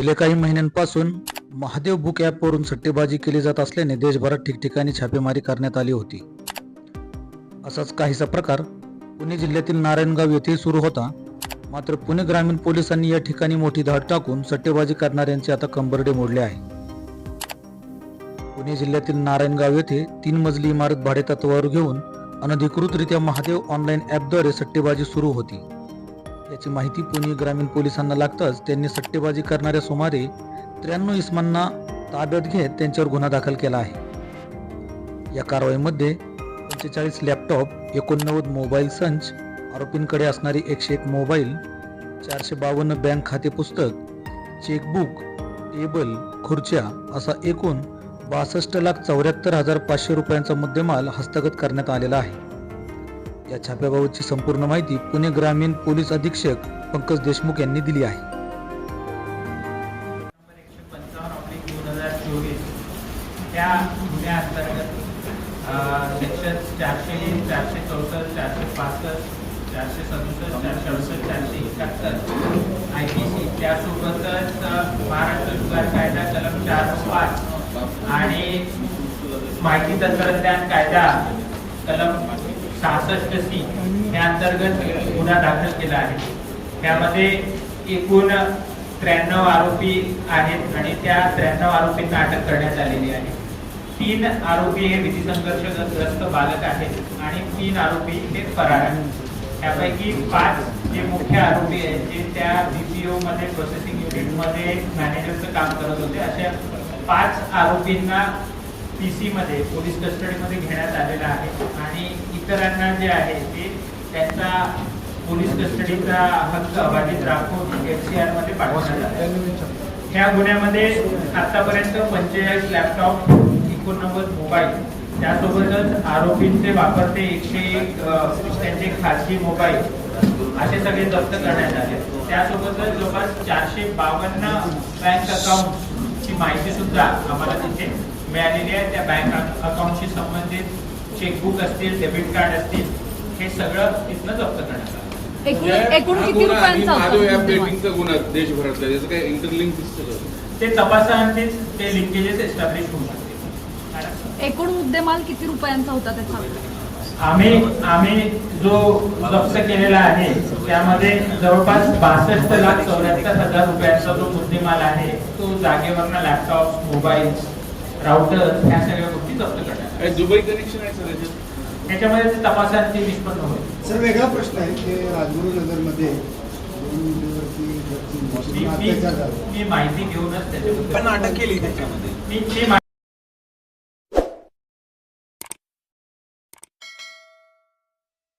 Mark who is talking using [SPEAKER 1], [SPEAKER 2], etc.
[SPEAKER 1] गेल्या काही महिन्यांपासून महादेव बुक ॲपवरून सट्टेबाजी केली जात असल्याने देशभरात ठिकठिकाणी छापेमारी करण्यात आली होती. असाच काहीसा प्रकार पुणे जिल्ह्यातील नारायणगाव येथे सुरू होता. मात्र पुणे ग्रामीण पोलिसांनी या ठिकाणी मोठी धाड टाकून सट्टेबाजी करणाऱ्यांचे आता कंबरडे मोडले आहे. पुणे जिल्ह्यातील नारायणगाव येथे तीन मजली इमारत भाडेतत्वावर घेऊन अनधिकृतरित्या महादेव ऑनलाईन ॲपद्वारे सट्टेबाजी सुरू होती. याची माहिती पुणे ग्रामीण पोलिसांना लागताच त्यांनी सट्टेबाजी करणाऱ्या सुमारे त्र्याण्णव इसमांना ताब्यात घेत त्यांच्यावर गुन्हा दाखल केला आहे. या कारवाईमध्ये पंचेचाळीस लॅपटॉप एकोणनव्वद मोबाईल संच आरोपींकडे असणारी एकशे एक मोबाईल चारशे बावन्न बँक खाते पुस्तक चेकबुक टेबल खुर्च्या असा एकूण बासष्ट लाख चौऱ्याहत्तर हजार पाचशे रुपयांचा मुद्देमाल हस्तगत करण्यात आलेला आहे. या छाप्याबाबतची संपूर्ण माहिती पुणे ग्रामीण पोलीस अधीक्षक पंकज देशमुख यांनी दिली आहे.
[SPEAKER 2] त्या गुन्ह्याअंतर्गत सेक्शन चारशे वीस चारशे चौसष्ट चारशे पासष्ट चारशे सदुसष्ट चारशे अडुसष्ट चारशे एकाहत्तर आय पी सी त्यासोबतच महाराष्ट्र जुगार कायदा कलम चार पाच आणि माहिती तंत्रज्ञान कायदा कलम सहासष्ट सी या अंतर्गत गुन्हा दाखल केला आहे. त्यामध्ये एकूण त्र्याण्णव आरोपी आहेत आणि त्या त्र्याण्णव आरोपींना अटक करण्यात आलेली आहे. तीन आरोपी हे भीतीसंघर्षग्रस्त बालक आहेत आणि तीन आरोपी हे फरार आहेत. त्यापैकी पाच जे मुख्य आरोपी आहेत जे त्या बीपीओ मध्ये प्रोसेसिंग युनिटमध्ये मॅनेजरचं काम करत होते अशा पाच आरोपींना पी मध्ये पोलीस कस्टडीमध्ये घेण्यात आलेला आहे. आणि इतरांना जे आहे ते त्यांचा पोलीस कस्टडीचा हक्क अबाधित राखून एफ सी आरमध्ये पाठवण्यात आला ह्या गुन्ह्यामध्ये आतापर्यंत पंचेचाळीस लॅपटॉप एकोणनव्वद मोबाईल त्यासोबतच आरोपींचे वापरते एकशे एक त्यांचे खासगी मोबाईल असे सगळे जप्त करण्यात आले. त्यासोबतच जवळपास चारशे बावन्न बँक अकाउंटची माहिती सुद्धा आम्हाला तिथे मिळालेली आहे. त्या बँक अकाउंटशी संबंधित चेकबुक असतील डेबिट कार्ड असतील हे सगळं तिथनं जप्त करण्यात आलं.
[SPEAKER 3] एकूण
[SPEAKER 4] म्हणजे
[SPEAKER 3] एकूण किती
[SPEAKER 4] गुन्हा आणि?
[SPEAKER 2] ते ते लिंकेजेस एस्टॅब्लिश होऊ शकते
[SPEAKER 3] एकूण मुद्देमाल किती रुपयांचा होता त्याचा?
[SPEAKER 2] आम्ही आम्ही जो जप्त केलेला आहे त्यामध्ये जवळपास बासष्ट लाख चौऱ्याहत्तर हजार रुपयांचा जो मुद्देमाल आहे तो जागेवरनं लॅपटॉप मोबाईल राउटर ह्या सगळ्या गोष्टी जप्त करण्यात
[SPEAKER 4] दुबई कनेक्शन आहे सर
[SPEAKER 2] त्याच्यामध्ये ते तपासांती निष्पन्न होईल.
[SPEAKER 5] सर वेगळा प्रश्न आहे की राजगुरुनगरमध्ये दोन मुलीवरती
[SPEAKER 2] मी- माहिती घेऊनच त्याच्याबद्दल
[SPEAKER 6] पण अटक केली त्याच्यामध्ये.
[SPEAKER 2] मा-